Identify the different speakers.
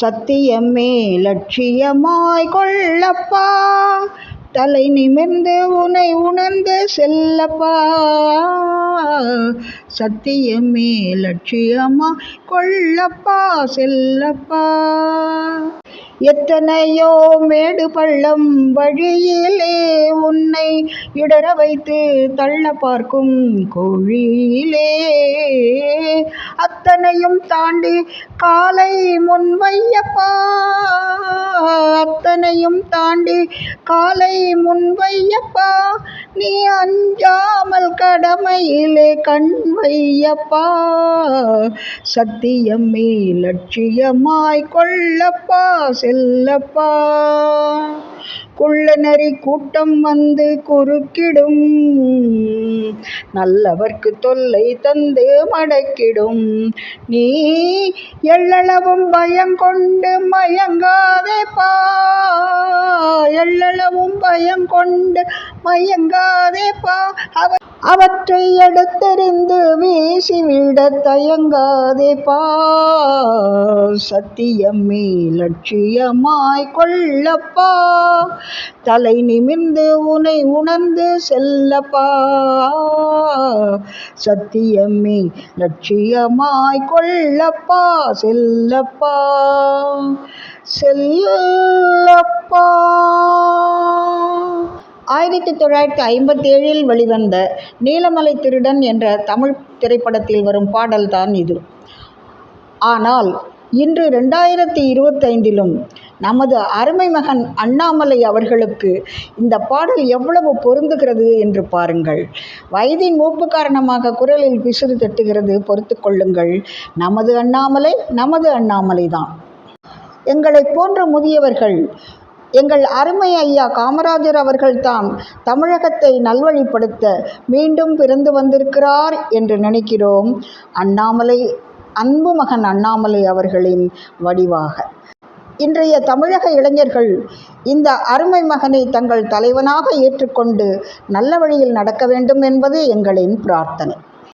Speaker 1: சத்தியமே லட்சியமாய் கொள்ளப்பா. தலை நிமிர்ந்து உனை உணர்ந்து செல்லப்பா. சத்தியமே லட்சியமா கொள்ளப்பா செல்லப்பா. எத்தனையோ மேடு பள்ளம் வழியிலே உன்னை இடர வைத்து தள்ள பார்க்கும் கோழியிலே. அத்தனையும் தாண்டி காலை முன்வையப்பா அத்தனையும் தாண்டி காலை முன்வையப்பா நீ அஞ்சாமல் கடமையிலே கண் வையப்பா. சத்தியமே லட்சியமாய் கொள்ளப்பா செல்லப்பா. குள்ளநரி கூட்டம் வந்து குறுக்கிடும். நல்லவர்க்கு தொல்லை தந்து மடக்கிடும். நீ எள்ளளவும் பயங்கொண்டு மயங்காதேப்பா. எள்ளளவும் பயங்கொண்டு மயங்காதே பா. அவ அவற்றை எடுத்தெறிந்து வீசிவிட தயங்காதே பா. சத்தியமே லட்சியமாய் கொள்ளப்பா. தலை நிமிர்ந்து உனை உணர்ந்து செல்லப்பா. சத்தியமே லட்சியமாய் கொள்ளப்பா. செல்லப்பா. செல்லப்பா. ஆயிரத்தி தொள்ளாயிரத்தி ஐம்பத்தி ஏழில் வெளிவந்த நீலமலை திருடன் என்ற தமிழ் திரைப்படத்தில் வரும் பாடல்தான் இது. ஆனால் இன்று ரெண்டாயிரத்தி இருபத்தைந்திலும் நமது அருமை மகன் அண்ணாமலை அவர்களுக்கு இந்த பாடல் எவ்வளவு பொருந்துகிறது என்று பாருங்கள். வயதின் மூப்பு காரணமாக குரலில் பிசுறு தட்டுகிறது. பொறுத்து கொள்ளுங்கள். நமது அண்ணாமலை நமது அண்ணாமலை தான். எங்களைப் போன்ற முதியவர்கள் எங்கள் அருமை ஐயா காமராஜர் அவர்கள்தான் தமிழகத்தை நல்வழிப்படுத்த மீண்டும் பிறந்து வந்திருக்கிறார் என்று நினைக்கிறோம். அண்ணாமலை அன்பு மகன் அண்ணாமலை அவர்களின் வடிவாக. இன்றைய தமிழக இளைஞர்கள் இந்த அருமை மகனை தங்கள் தலைவனாக ஏற்றுக்கொண்டு நல்ல வழியில் நடக்க வேண்டும் என்பது எங்களின் பிரார்த்தனை.